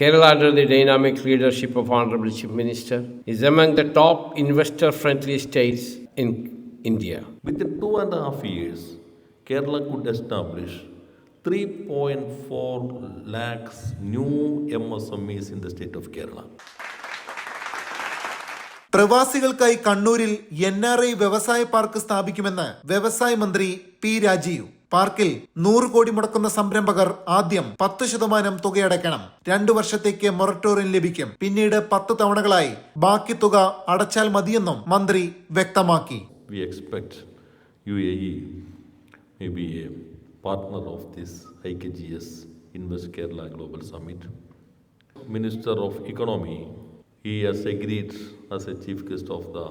Kerala, under the dynamic leadership of Honorable Chief Minister, is among the top investor friendly states in India. Within two and a half years, Kerala could establish 3.4 lakhs new MSMEs in the state of Kerala. പ്രവാസികൾക്കായി കണ്ണൂരിൽ N R I വ്യവസായ park സ്ഥാപിക്കുമെന്ന് വ്യവസായ മന്ത്രി P Rajeev പാർക്കിൽ നൂറ് കോടി മുടക്കുന്ന സംരംഭകർ ആദ്യം പത്ത് ശതമാനം തുകയടയ്ക്കണം രണ്ടു വർഷത്തേക്ക് മൊറട്ടോറിയം ലഭിക്കും പിന്നീട് പത്ത് തവണകളായി ബാക്കി തുക അടച്ചാൽ മതിയെന്നും മന്ത്രി വ്യക്തമാക്കി We expect UAE may be a partner of this IKGS Invest Kerala Global Summit. Minister of Economy, he has agreed as a chief guest of the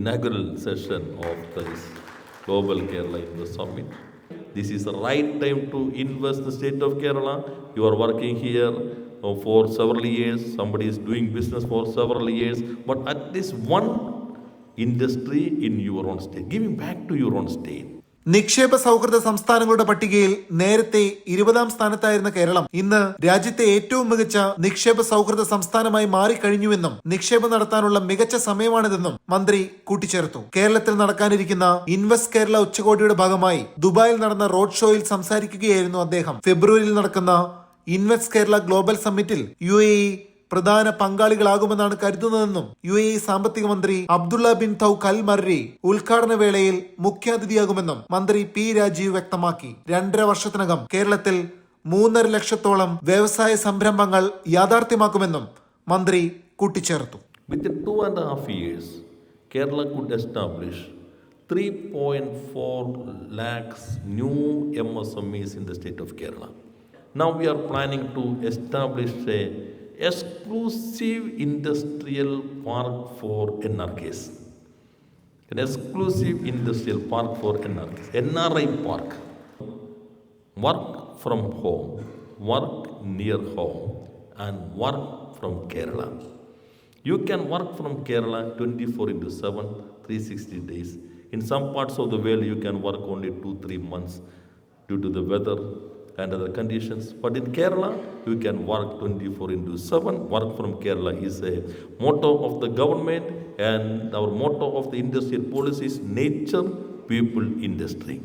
inaugural session of this Global Kerala Invest Summit. This is the right time to invest the state of Kerala. You are working here uh, for several years. Somebody is doing business for several years. But at least one industry in your own state. Giving back to your own state. നിക്ഷേപ സൗഹൃദ സംസ്ഥാനങ്ങളുടെ പട്ടികയിൽ നേരത്തെ ഇരുപതാം സ്ഥാനത്തായിരുന്ന കേരളം ഇന്ന് രാജ്യത്തെ ഏറ്റവും മികച്ച നിക്ഷേപ സൗഹൃദ സംസ്ഥാനമായി മാറിക്കഴിഞ്ഞുവെന്നും നിക്ഷേപം നടത്താനുള്ള മികച്ച സമയമാണിതെന്നും മന്ത്രി കൂട്ടിച്ചേർത്തു കേരളത്തിൽ നടക്കാനിരിക്കുന്ന ഇൻവെസ്റ്റ് കേരള ഉച്ചകോടിയുടെ ഭാഗമായി ദുബായിൽ നടന്ന റോഡ് ഷോയിൽ സംസാരിക്കുകയായിരുന്നു അദ്ദേഹം ഫെബ്രുവരിയിൽ നടക്കുന്ന ഇൻവെസ്റ്റ് കേരള ഗ്ലോബൽ സമ്മിറ്റിൽ യു പ്രധാന പങ്കാളികളാകുമെന്നാണ് കരുതുന്നതെന്നും യു എ സാമ്പത്തിക മന്ത്രി അബ്ദുള്ള ബിൻ തൌഖ് കൽ മർരി ഉദ്ഘാടന വേളയിൽ മുഖ്യാതിഥിയാകുമെന്നും മന്ത്രി പി രാജീവ് വ്യക്തമാക്കി രണ്ടര വർഷത്തിനകം കേരളത്തിൽ മൂന്നര ലക്ഷത്തോളം വ്യവസായ സംരംഭങ്ങൾ യാഥാർത്ഥ്യമാക്കുമെന്നും മന്ത്രി കൂട്ടിച്ചേർത്തു within two and half years Kerala could establish 3.4 lakhs new MSMEs in the state of Kerala. Now we are planning to establish a exclusive industrial park for anarchists. An exclusive industrial park for anarchists. NRI park. Work from home, work near home, and work from Kerala. You can work from Kerala 24/7, 360 days. In some parts of the world, you can work only 2-3 months due to the weather, and other conditions. But in Kerala, you can work 24 into 7. Work from Kerala is a motto of the government, and our motto of the industrial policy is nature, people, industry.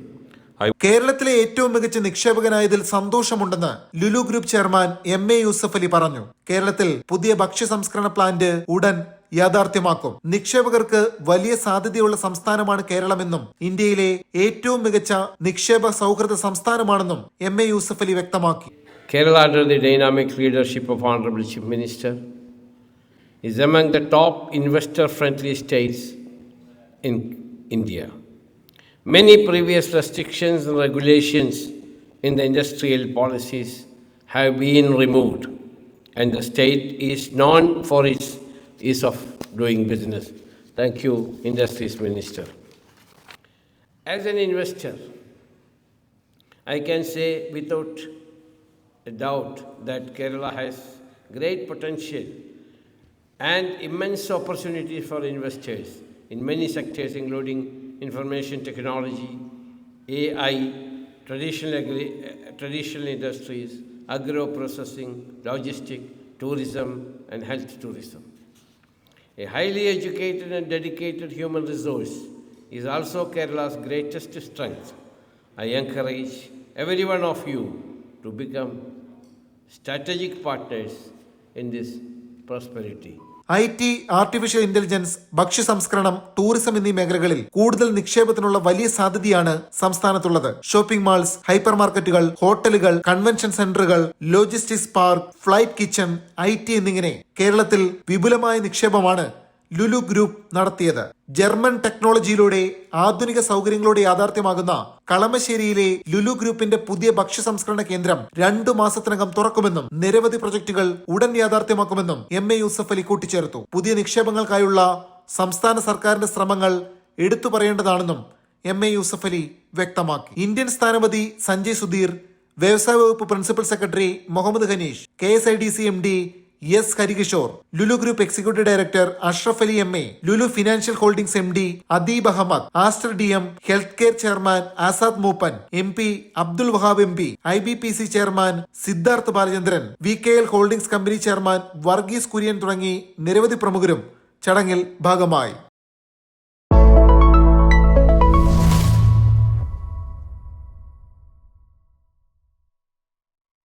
കേരളത്തിലെ ഏറ്റവും മികച്ച നിക്ഷേപകനായതിൽ സന്തോഷമുണ്ടെന്ന് Lulu group chairman M A Yusuff Ali പറഞ്ഞു കേരളത്തിൽ പുതിയ ഭക്ഷ്യ സംസ്കരണ പ്ലാന്റ് ഉടൻ യാഥാർത്ഥ്യമാക്കും നിക്ഷേപകർക്ക് വലിയ സാധ്യതയുള്ള സംസ്ഥാനമാണ് കേരളമെന്നും ഇന്ത്യയിലെ ഏറ്റവും മികച്ച നിക്ഷേപ സൗഹൃദ സംസ്ഥാനമാണെന്നും എം എ യൂസഫ് അലി വ്യക്തമാക്കി Kerala under the dynamic leadership of Honorable Chief Minister is among the top investor friendly states in India. Many previous restrictions and regulations in the industrial policies have been removed, and the state is known for its ease of doing business. Thank you, Industries Minister. As an investor, I can say without a doubt that Kerala has great potential and immense opportunities for investors in many sectors, including information technology, AI, traditional, agri- traditional industries, agro processing, logistics, tourism, and health tourism. A highly educated and dedicated human resource is also Kerala's greatest strength. I encourage every one of you to become strategic partners in this prosperity. I T artificial intelligence ഭക്ഷ്യ സംസ്കരണം tourism എന്നീ മേഖലകളിൽ കൂടുതൽ നിക്ഷേപത്തിനുള്ള വലിയ സാധ്യതയാണ് സംസ്ഥാനത്തുള്ളത് shopping malls hyper മാർക്കറ്റുകൾ ഹോട്ടലുകൾ convention സെന്ററുകൾ ലോജിസ്റ്റിക്സ് പാർക്ക് ഫ്ലൈറ്റ് കിച്ചൺ ഐ എന്നിങ്ങനെ കേരളത്തിൽ വിപുലമായ നിക്ഷേപമാണ് ലുലു ഗ്രൂപ്പ് നടത്തിയത് ജർമ്മൻ ടെക്നോളജിയിലൂടെ ആധുനിക സൗകര്യങ്ങളോടെ യാഥാർത്ഥ്യമാകുന്ന കളമശ്ശേരിയിലെ ലുലു ഗ്രൂപ്പിന്റെ പുതിയ ഭക്ഷ്യ സംസ്കരണ കേന്ദ്രം രണ്ടു മാസത്തിനകം തുറക്കുമെന്നും നിരവധി പ്രൊജക്ടുകൾ ഉടൻ യാഥാർത്ഥ്യമാക്കുമെന്നും എം എ യൂസഫ് അലി കൂട്ടിച്ചേർത്തു പുതിയ നിക്ഷേപങ്ങൾക്കായുള്ള സംസ്ഥാന സർക്കാരിന്റെ ശ്രമങ്ങൾ എടുത്തു പറയേണ്ടതാണെന്നും എം എ യൂസഫ് അലി വ്യക്തമാക്കി ഇന്ത്യൻ സ്ഥാനപതി സഞ്ജയ് സുധീർ വ്യവസായ വകുപ്പ് principal secretary Mohammed Hanish K S I D C M D S Harikishore Lulu group executive director Ashraf Ali M A Lulu financial holdings M D Adeeb Ahmed Aster D M health care chairman Azad Moopen M P Abdul Wahab M P I B P C chairman Siddharth Balachandran V K L holdings company chairman Varghese Kurian തുടങ്ങി നിരവധി പ്രമുഖരും ചടങ്ങിൽ ഭാഗമായി